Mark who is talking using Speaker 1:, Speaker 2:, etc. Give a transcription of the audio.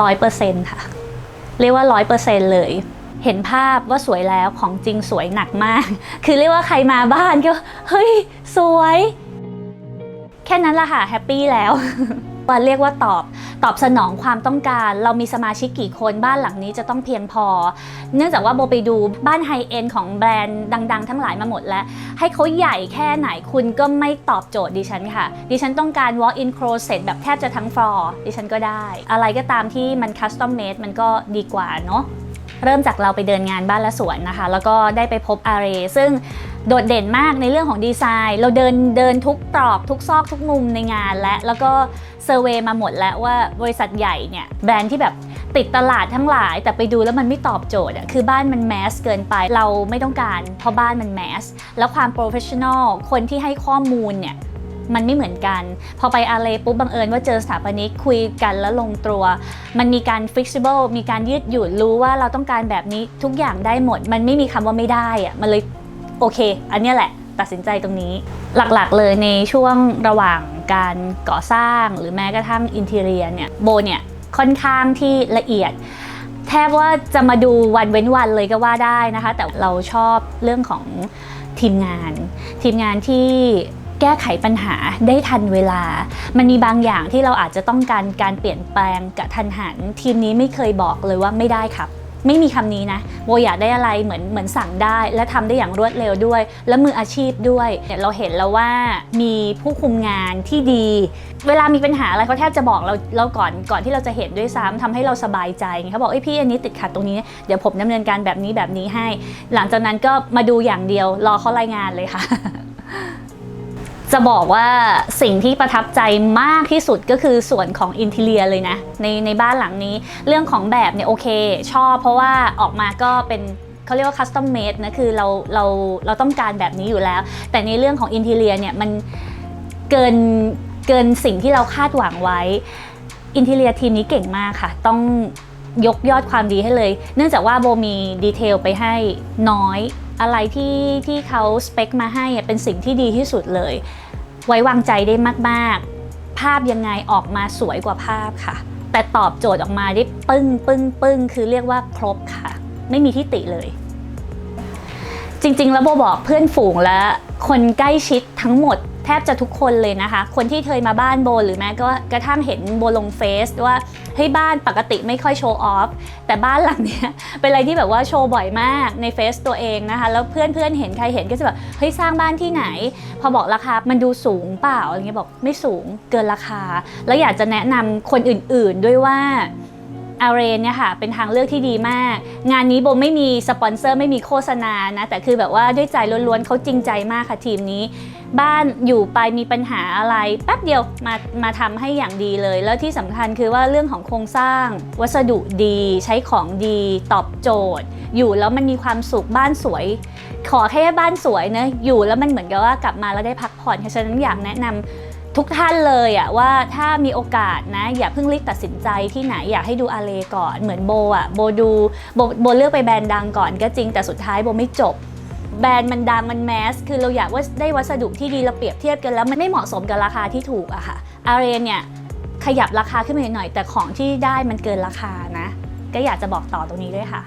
Speaker 1: ร้อยเปอร์เซ็นต์ค่ะ เรียกว่าร้อยเปอร์เซ็นต์เลย เห็นภาพว่าสวยแล้วของจริงสวยหนักมาก คือเรียกว่าใครมาบ้านก็เฮ้ย สวย แค่นั้นละค่ะแฮปปี้แล้วว่าเรียกว่าตอบ ตอบสนองความต้องการ เรามีสมาชิกกี่คนบ้านหลังนี้จะต้องเพียงพอ เนื่องจากว่าโบไปดูบ้านไฮเอ็นของแบรนด์ดัง ๆ ทั้งหลายมาหมดแล้ว ให้เขาใหญ่แค่ไหนคุณก็ไม่ตอบโจทย์ดิฉันค่ะ ดิฉันต้องการ walk in closet แบบแทบจะทั้งฟลอร์ดิฉันก็ได้ อะไรก็ตามที่มัน custom made มันก็ดีกว่าเนาะ เริ่มจากเราไปเดินงานบ้านและสวนนะคะ แล้วก็ได้ไปพบอารีซึ่งโดดเด่นมากในเรื่องของดีไซน์ เราเดินเดินทุกตรอกทุกซอกทุกมุมในงานและ แล้วก็เซอร์เวยมาหมดแล้วว่าบริษัทใหญ่เนี่ยแบรนด์ที่แบบติดตลาดทั้งหลาย แต่ไปดูแล้วมันไม่ตอบโจทย์อะคือบ้านมันแมสเกินไปเราไม่ต้องการเพราะบ้านมันแมสแล้วความโปรเฟชชั่นอลคนที่ให้ข้อมูลเนี่ย มันไม่เหมือนกัน พอไปอาเลปุ๊บบังเอิญว่าเจอสถาปนิกคุยกันแล้วลงตัว มันมีการ flexible มีการยืดหยุ่นรู้ว่าเราต้องการแบบนี้ทุกอย่างได้หมด มันไม่มีคำว่าไม่ได้อะมันเลยโอเค อันนี้แหละตัดสินใจตรงนี้หลักๆเลยในช่วงระหว่างการก่อสร้างหรือแม้กระทั่งอินเทเรียเนี่ยโบเนี่ยค่อนข้างที่ละเอียด แทบว่าจะมาดูวันเว้นวันเลยก็ว่าได้นะคะ แต่เราชอบเรื่องของทีมงาน ทีมงานที่ แก้ไขปัญหาได้ทันเวลา มันมีบางอย่างที่เราอาจจะต้องการการเปลี่ยนแปลงกะทันหัน ทีมนี้ไม่เคยบอกเลยว่าไม่ได้ครับ ไม่มีคำนี้นะโบอยากได้อะไรเหมือนเหมือนสั่งได้ และทำได้อย่างรวดเร็วด้วย และมืออาชีพด้วยเนี่ยเราเห็นแล้วว่ามีผู้คุมงานที่ดี เวลามีปัญหาอะไรเขาแทบจะบอกเราเราก่อนก่อนที่เราจะเห็นด้วยซ้ำทำให้เราสบายใจเขาบอกเอ้ยพี่อันนี้ติดขัดตรงนี้เดี๋ยวผมดำเนินการแบบนี้แบบนี้ให้ หลังจากนั้นก็มาดูอย่างเดียวรอเขารายงานเลยค่ะ จะบอกว่าสิ่งที่ประทับใจมากที่สุดก็คือส่วนของอินเทเลียเลยนะในในบ้านหลังนี้ เรื่องของแบบเนี่ยโอเค ชอบเพราะว่าออกมาก็เป็นเขาเรียกว่าคัสตอมเมดนะคือเราเราเราต้องการแบบนี้อยู่แล้ว แต่ในเรื่องของอินเทเลียเนี่ยมันเกินเกินสิ่งที่เราคาดหวังไว้อินเทเลียทีมนี้เก่งมากค่ะ ต้องยกยอดความดีให้เลย เนื่องจากว่าโบมีดีเทลไปให้น้อยอะไรที่ที่เขาสเปคมาให้เป็นสิ่งที่ดีที่สุดเลย ไว้วางใจได้มากๆ ภาพยังไงออกมาสวยกว่าภาพค่ะ แต่ตอบโจทย์ออกมาได้ปึ้งปึ้งปึ้งคือเรียกว่าครบค่ะ ไม่มีที่ติเลยจริงๆ แล้วโบบอกเพื่อนฝูงและคนใกล้ชิดทั้งหมด แทบจะทุกคนเลยนะคะ คนที่เคยมาบ้านโบหรือแม้ก็กระทั่งเห็นโบลงเฟซว่าเฮ้ยบ้านปกติไม่ค่อยโชว์ออฟแต่บ้านหลังเนี้ยเป็นอะไรที่แบบว่าโชว์บ่อยมากในเฟซตัวเองนะคะ แล้วเพื่อนๆเห็นใครเห็นก็จะแบบเฮ้ยสร้างบ้านที่ไหน พอบอกราคามันดูสูงเปล่าอะไรเงี้ยบอกไม่สูงเกินราคา แล้วอยากจะแนะนำคนอื่นๆด้วยว่า อาเรนเนี่ยค่ะเป็นทางเลือกที่ดีมาก งานนี้โบไม่มีสปอนเซอร์ไม่มีโฆษณานะแต่คือแบบว่าด้วยใจล้วนๆเขาจริงใจมากค่ะทีมนี้ บ้านอยู่ไปมีปัญหาอะไร แป๊บเดียวมามาทำให้อย่างดีเลย แล้วที่สำคัญคือว่าเรื่องของโครงสร้าง วัสดุดีใช้ของดีตอบโจทย์ อยู่แล้วมันมีความสุขบ้านสวย ขอแค่บ้านสวยนะอยู่แล้วมันเหมือนกับว่ากลับมาแล้วได้พักผ่อนฉะนั้นอยากแนะนำ ทุกท่านเลยอะว่าถ้ามีโอกาสนะ อย่าเพิ่งรีบตัดสินใจที่ไหนอยากให้ดูอาเลก่อนเหมือนโบอะโบดูโบโบเลือกไปแบรนด์ดังก่อนก็จริงแต่สุดท้ายโบไม่จบแบรนด์มันดังมันแมส คือเราอยากว่าได้วัสดุที่ดีเราเปรียบเทียบกันแล้วมันไม่เหมาะสมกับราคาที่ถูกอะค่ะอาเรเนี่ยขยับราคาขึ้นมาหน่อย แต่ของที่ได้มันเกินราคานะ ก็อยากจะบอกต่อตรงนี้ด้วยค่ะ